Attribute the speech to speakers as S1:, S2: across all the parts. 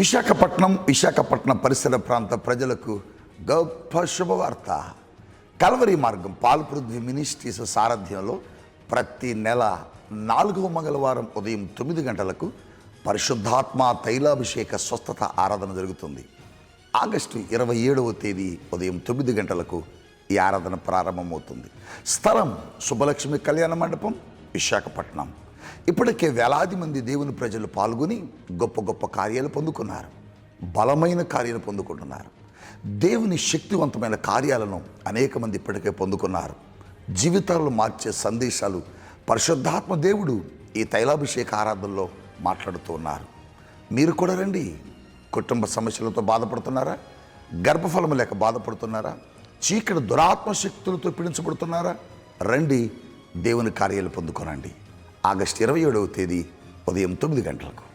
S1: విశాఖపట్నం విశాఖపట్నం పరిసర ప్రాంత ప్రజలకు గొప్ప శుభవార్త. కలవరి మార్గం పాల్పృథ్వీ మినిస్ట్రీస్ సారథ్యంలో ప్రతి నెల నాలుగవ మంగళవారం ఉదయం తొమ్మిది గంటలకు పరిశుద్ధాత్మ తైలాభిషేక స్వస్థత ఆరాధన జరుగుతుంది. ఆగస్టు ఇరవై ఏడవ తేదీ ఉదయం తొమ్మిది గంటలకు ఈ ఆరాధన ప్రారంభమవుతుంది. స్థలం సుబ్బలక్ష్మి కళ్యాణ మండపం విశాఖపట్నం. ఇప్పటికే వేలాది మంది దేవుని ప్రజలు పాల్గొని గొప్ప గొప్ప కార్యాలు పొందుకున్నారు. బలమైన కార్యాలు పొందుకుంటున్నారు. దేవుని శక్తివంతమైన కార్యాలను అనేక మంది ఇప్పటికే పొందుకున్నారు. జీవితాలను మార్చే సందేశాలు పరిశుద్ధాత్మ దేవుడు ఈ తైలాభిషేక ఆరాధనలో మాట్లాడుతూ ఉన్నారు. మీరు కూడా రండి. కుటుంబ సమస్యలతో బాధపడుతున్నారా? గర్భఫలం లేక బాధపడుతున్నారా? చీకటి దురాత్మ శక్తులతో పీడించబడుతున్నారా? రండి. దేవుని కార్యాలు పొందుకోనండి. ఆగస్టు ఇరవై ఏడవ తేదీ ఉదయం తొమ్మిది గంటలకు.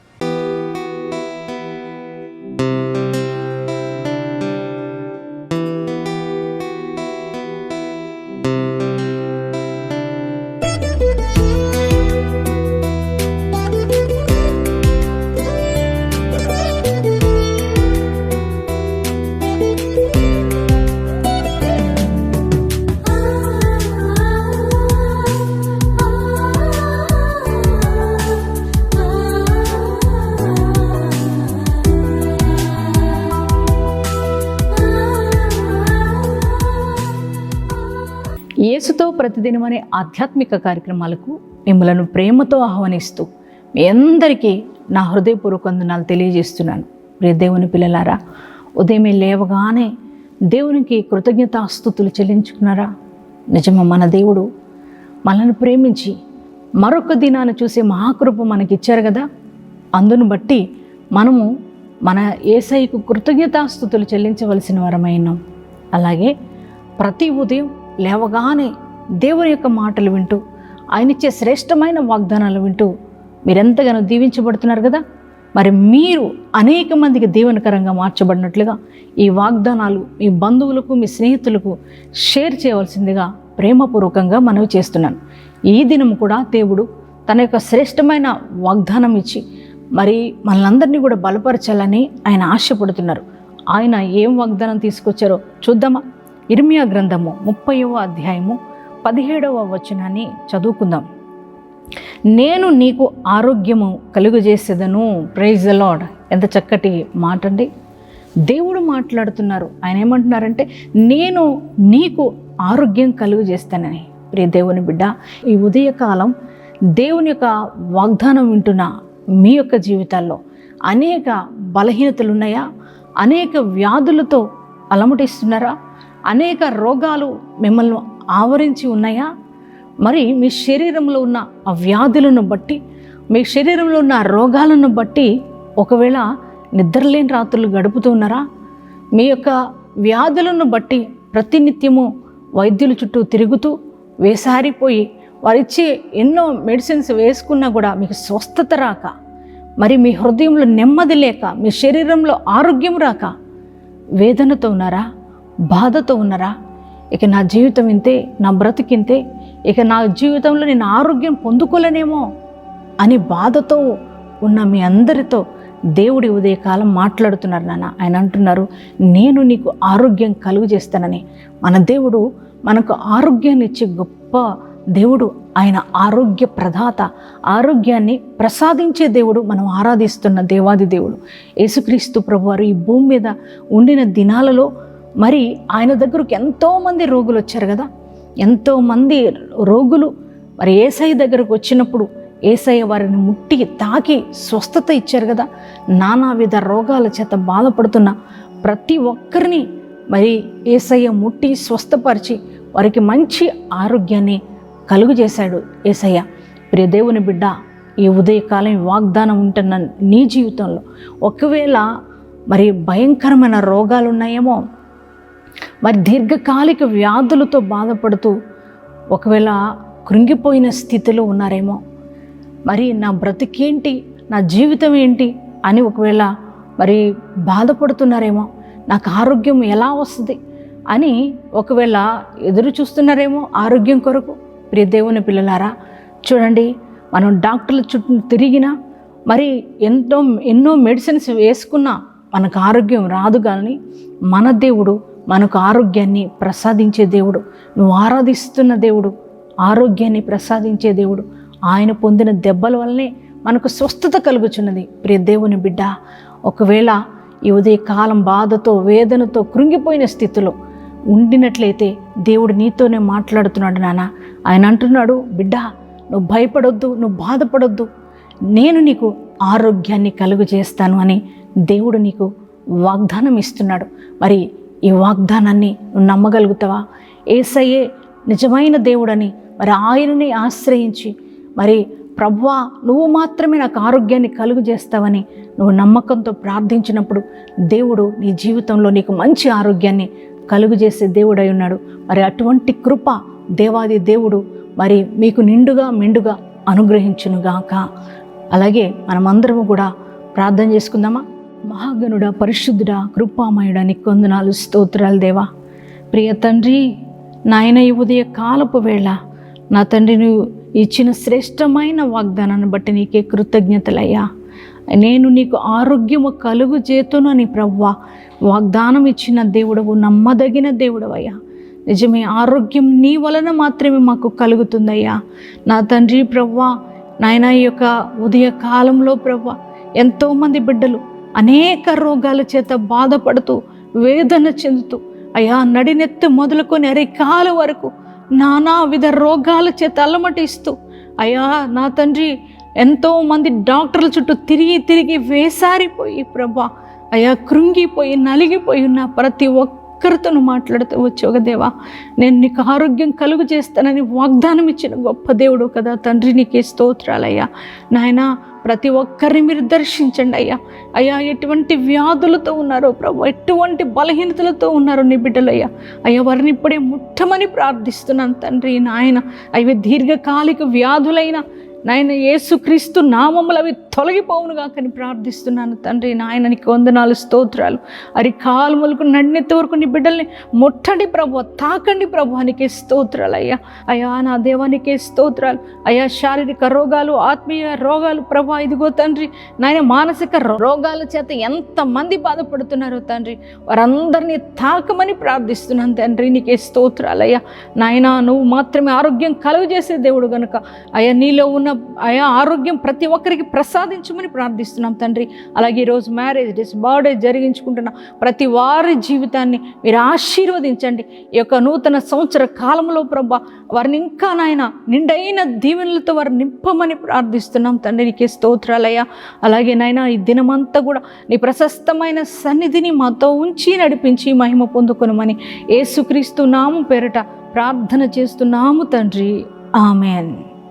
S2: యేసుతో ప్రతిదినం అనే ఆధ్యాత్మిక కార్యక్రమాలకు మిమ్మలను ప్రేమతో ఆహ్వానిస్తూ మీ అందరికీ నా హృదయపూర్వక వందనాలు తెలియజేస్తున్నాను. ప్రియ దేవుని పిల్లలారా ఉదయమే లేవగానే దేవునికి కృతజ్ఞతాస్తుతులు చెల్లించుకున్నారా? నిజమా మన దేవుడు మనల్ని ప్రేమించి మరొక దినాన్ని చూసే మహాకృప మనకిచ్చారు కదా? అందును బట్టి మనము మన ఏసైకు కృతజ్ఞతాస్తుతులు చెల్లించవలసిన వరమైనాం అలాగే ప్రతి ఉదయం లేవగానే దేవుని యొక్క మాటలు వింటూ ఆయన ఇచ్చే శ్రేష్టమైన వాగ్దానాలు వింటూ మీరెంతగానో దీవించబడుతున్నారు కదా? మరి మీరు అనేక మందికి దీవెనకరంగా మార్చబడినట్లుగా ఈ వాగ్దానాలు మీ బంధువులకు మీ స్నేహితులకు షేర్ చేయవలసిందిగా ప్రేమపూర్వకంగా మనవి చేస్తున్నాను. ఈ దినం కూడా దేవుడు తన యొక్క శ్రేష్టమైన వాగ్దానం ఇచ్చి మరి మనలందరినీ కూడా బలపరచాలని ఆయన ఆశపడుతున్నారు. ఆయన ఏం వాగ్దానం తీసుకొచ్చారో చూద్దామా? ఇర్మియా గ్రంథము ముప్పైవ అధ్యాయము పదిహేడవ వచనాన్ని చదువుకుందాం. నేను నీకు ఆరోగ్యము కలుగజేసేదను. ప్రైజ్ ద లాడ్ ఎంత చక్కటి మాట అండి దేవుడు మాట్లాడుతున్నారు. ఆయన ఏమంటున్నారంటే నేను నీకు ఆరోగ్యం కలుగు చేస్తానని ప్రియ దేవుని బిడ్డ ఈ ఉదయకాలం దేవుని యొక్క వాగ్దానం వింటున్న మీ యొక్క జీవితాల్లో అనేక బలహీనతలు ఉన్నాయా? అనేక వ్యాధులతో అలమటిస్తున్నారా? అనేక రోగాలు మిమ్మల్ని ఆవరించి ఉన్నాయా? మరి మీ శరీరంలో ఉన్న ఆ వ్యాధులను బట్టి మీ శరీరంలో ఉన్న రోగాలను బట్టి ఒకవేళ నిద్రలేని రాత్రులు గడుపుతూ ఉన్నారా? మీ యొక్క వ్యాధులను బట్టి ప్రతినిత్యము వైద్యుల చుట్టూ తిరుగుతూ వేసారిపోయి వారిచ్చే ఎన్నో మెడిసిన్స్ వేసుకున్నా కూడా మీకు స్వస్థత రాక మరి మీ హృదయంలో నెమ్మది లేక మీ శరీరంలో ఆరోగ్యం రాక వేదనతో ఉన్నారా? బాధతో ఉన్నారా? ఇక నా జీవితం ఇంతే నా బ్రతికింతే ఇక నా జీవితంలో నేను ఆరోగ్యం పొందుకోలేనేమో అని బాధతో ఉన్న మీ అందరితో దేవుడి ఉదయకాలం మాట్లాడుతున్నారు నాన్న. ఆయన అంటున్నారు నేను నీకు ఆరోగ్యం కలుగు చేస్తానని మన దేవుడు మనకు ఆరోగ్యాన్ని ఇచ్చే గొప్ప దేవుడు ఆయన ఆరోగ్య ప్రదాత ఆరోగ్యాన్ని ప్రసాదించే దేవుడు మనం ఆరాధిస్తున్న దేవాది దేవుడు. యేసుక్రీస్తు ప్రభువారు ఈ భూమి మీద ఉండిన దినాలలో మరి ఆయన దగ్గరకు ఎంతోమంది రోగులు వచ్చారు కదా. ఎంతోమంది రోగులు మరి ఏసఐ దగ్గరకు వచ్చినప్పుడు ఏసయ్య వారిని ముట్టి తాకి స్వస్థత ఇచ్చారు కదా. నానావిధ రోగాల చేత బాధపడుతున్న ప్రతి ఒక్కరిని మరి ఏసయ్య ముట్టి స్వస్థపరిచి వారికి మంచి ఆరోగ్యాన్ని కలుగు చేశాడు ఏసయ్య. ప్రియ దేవుని బిడ్డ ఈ ఉదయకాలం వాగ్దానం ఉంటున్న నీ జీవితంలో ఒకవేళ మరి భయంకరమైన రోగాలు ఉన్నాయేమో మరి దీర్ఘకాలిక వ్యాధులతో బాధపడుతూ ఒకవేళ కృంగిపోయిన స్థితిలో ఉన్నారేమో మరి నా బ్రతికేంటి నా జీవితం ఏంటి అని ఒకవేళ మరి బాధపడుతున్నారేమో నాకు ఆరోగ్యం ఎలా వస్తుంది అని ఒకవేళ ఎదురు చూస్తున్నారేమో ఆరోగ్యం కొరకు. ప్రియ దేవుని పిల్లలారా చూడండి మనం డాక్టర్ల చుట్టూ తిరిగినా మరి ఎంతో ఎన్నో మెడిసిన్స్ వేసుకున్నా మనకు ఆరోగ్యం రాదు కానీ మన దేవుడు మనకు ఆరోగ్యాన్ని ప్రసాదించే దేవుడు. నువ్వు ఆరాధిస్తున్న దేవుడు ఆరోగ్యాన్ని ప్రసాదించే దేవుడు. ఆయన పొందిన దెబ్బల వల్లనే మనకు స్వస్థత కలుగుచున్నది. ప్రియ దేవుని బిడ్డ ఒకవేళ ఈ ఉదయ కాలం బాధతో వేదనతో కృంగిపోయిన స్థితిలో ఉండినట్లయితే దేవుడు నీతోనే మాట్లాడుతున్నాడు నాన్న. ఆయన అంటున్నాడు బిడ్డ నువ్వు భయపడొద్దు నువ్వు బాధపడొద్దు. నేను నీకు ఆరోగ్యాన్ని కలుగు చేస్తాను అని దేవుడు నీకు వాగ్దానం ఇస్తున్నాడు. మరి ఈ వాగ్దానాన్ని నువ్వు నమ్మగలుగుతావా? ఏసయ్యే నిజమైన దేవుడని మరి ఆయనని ఆశ్రయించి మరి ప్రభ్వా నువ్వు మాత్రమే నాకు ఆరోగ్యాన్ని కలుగు చేస్తావని నువ్వు నమ్మకంతో ప్రార్థించినప్పుడు దేవుడు నీ జీవితంలో నీకు మంచి ఆరోగ్యాన్ని కలుగు చేసే దేవుడై ఉన్నాడు. మరి అటువంటి కృప దేవాది దేవుడు మరి మీకు నిండుగా మెండుగా అనుగ్రహించునుగాక. అలాగే మనమందరము కూడా ప్రార్థన చేసుకుందామా? మహాగణుడా పరిశుద్ధుడా కృపామయుడా నీకు కొందనాలు స్తోత్రాలు దేవా. ప్రియ తండ్రి నాయన ఈ ఉదయ కాలపు వేళ నా తండ్రి నువ్వు ఇచ్చిన శ్రేష్టమైన వాగ్దానాన్ని బట్టి నీకే కృతజ్ఞతలయ్యా. నేను నీకు ఆరోగ్యము కలుగు చేతును అని ప్రవ్వా వాగ్దానం ఇచ్చిన దేవుడవు నమ్మదగిన దేవుడవయ్యా. నిజమే ఆరోగ్యం నీ వలన మాత్రమే మాకు కలుగుతుందయ్యా. నా తండ్రి ప్రవ్వా నాయన ఈ యొక్క ఉదయ కాలంలో ప్రవ్వా ఎంతోమంది బిడ్డలు అనేక రోగాల చేత బాధపడుతూ వేదన చెందుతూ అయ్యా నడినెత్తి మొదలుకొని అరికాల వరకు నానా విధ రోగాల చేత అల్లమటిస్తూ అయ్యా నా తండ్రి ఎంతోమంది డాక్టర్ల చుట్టూ తిరిగి తిరిగి వేసారిపోయి ప్రభా అయ్యా కృంగిపోయి నలిగిపోయి ఉన్న ప్రతి ఒక్కరితో మాట్లాడుతూ మాట్లాడుతూ వచ్చావు దేవా. నేను నీకు ఆరోగ్యం కలుగు చేస్తానని వాగ్దానం ఇచ్చిన గొప్ప దేవుడు కదా తండ్రి నీకే స్తోత్రాలయ్యా. నాయనా ప్రతి ఒక్కరిని మీరు దర్శించండి అయ్యా. అయ్యా ఎటువంటి వ్యాధులతో ఉన్నారో ప్రభు ఎటువంటి బలహీనతలతో ఉన్నారో నీ బిడ్డలయ్యా. అయ్యా వారిని ఇప్పుడే ముట్టమని ప్రార్థిస్తున్నాను తండ్రి నాయన. అవి దీర్ఘకాలిక వ్యాధులైన నాయన యేసుక్రీస్తు నామములు అవి తొలగిపోవునుగా కానీ ప్రార్థిస్తున్నాను తండ్రి. నాయన నీకు వందనాలు స్తోత్రాలు. అరి కాలుమలకు నడినెత్త వరకు నీ బిడ్డల్ని ముట్టండి ప్రభు తాకండి ప్రభు నీకే స్తోత్రాలు అయ్యా. అయ్యా నా దేవానికే స్తోత్రాలు. అయ్యా శారీరక రోగాలు ఆత్మీయ రోగాలు ప్రభా ఇదిగో తండ్రి నాయన మానసిక రోగాల చేత ఎంతమంది బాధపడుతున్నారో తండ్రి. వారందరినీ తాకమని ప్రార్థిస్తున్నాను తండ్రి. నీకే స్తోత్రాలయ్యా నాయన నువ్వు మాత్రమే ఆరోగ్యం కలుగు చేసే దేవుడు గనుక. అయ్యా నీలో ఉన్న అయా ఆరోగ్యం ప్రతి ఒక్కరికి ప్రసాదించమని ప్రార్థిస్తున్నాం తండ్రి. అలాగే ఈరోజు మ్యారేజ్ డేస్ బర్త్డే జరిగించుకుంటున్న ప్రతి వారి జీవితాన్ని మీరు ఆశీర్వదించండి. ఈ యొక్క నూతన సంవత్సర కాలంలో ప్రభా వారిని ఇంకా నాయన నిండైన దీవెనలతో వారిని నింపమని ప్రార్థిస్తున్నాం తండ్రి నీకే స్తోత్రాలయ్యా. అలాగే నాయన ఈ దినమంతా కూడా నీ ప్రశస్తమైన సన్నిధిని మాతో ఉంచి నడిపించి మహిమ పొందుకొనమని ఏసుక్రీస్తు నాము పేరట ప్రార్థన చేస్తున్నాము తండ్రి. ఆమెన్.